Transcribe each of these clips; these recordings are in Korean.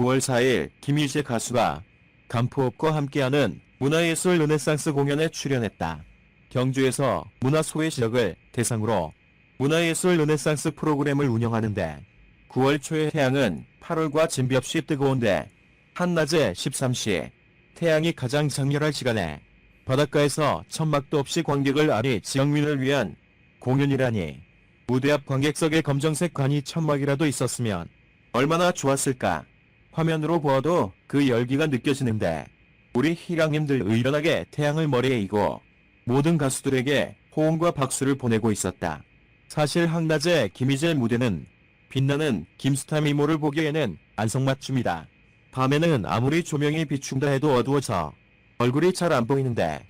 9월 4일 김희재 가수가 간포업과 함께하는 문화예술 르네상스 공연에 출연했다. 경주에서 문화소외 지역을 대상으로 문화예술 르네상스 프로그램을 운영하는데 9월 초의 태양은 8월과 진비 없이 뜨거운데 한낮에 13시 태양이 가장 장렬할 시간에 바닷가에서 천막도 없이 관객을 아리 지역민을 위한 공연이라니 무대 앞 관객석에 검정색 관이 천막이라도 있었으면 얼마나 좋았을까. 화면으로 보아도 그 열기가 느껴지는데 우리 희랑님들 의연하게 태양을 머리에 이고 모든 가수들에게 호응과 박수를 보내고 있었다. 사실 한낮의 김희재 무대는 빛나는 김스타 미모를 보기에는 안성맞춤이다. 밤에는 아무리 조명이 비춘다 해도 어두워져 얼굴이 잘 안 보이는데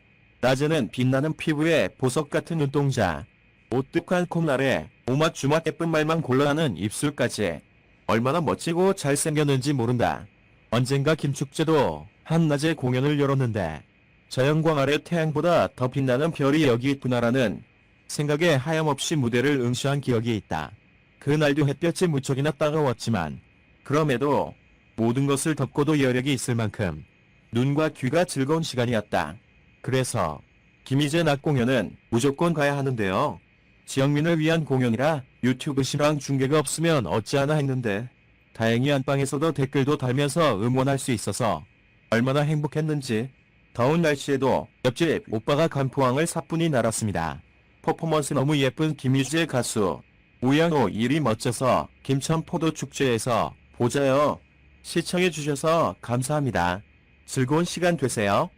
낮에는 빛나는 피부에 보석 같은 눈동자, 오뚝한 콧날에 오맛주맛 예쁜 말만 골라하는 입술까지 얼마나 멋지고 잘생겼는지 모른다. 언젠가 김축제도 한낮에 공연을 열었는데 저 영광 아래 태양보다 더 빛나는 별이 여기 있구나라는 생각에 하염없이 무대를 응시한 기억이 있다. 그날도 햇볕이 무척이나 따가웠지만 그럼에도 모든 것을 덮고도 여력이 있을 만큼 눈과 귀가 즐거운 시간이었다. 그래서 김희재 낮 공연은 무조건 가야 하는데요. 지역민을 위한 공연이라 유튜브 실황 중계가 없으면 어찌하나 했는데 다행히 안방에서도 댓글도 달면서 응원할 수 있어서 얼마나 행복했는지 더운 날씨에도 옆집 오빠가 간포항을 사뿐히 날았습니다. 퍼포먼스 너무 예쁜 김희재 가수 우양호 일이 멋져서 김천 포도 축제에서 보자요. 시청해주셔서 감사합니다. 즐거운 시간 되세요.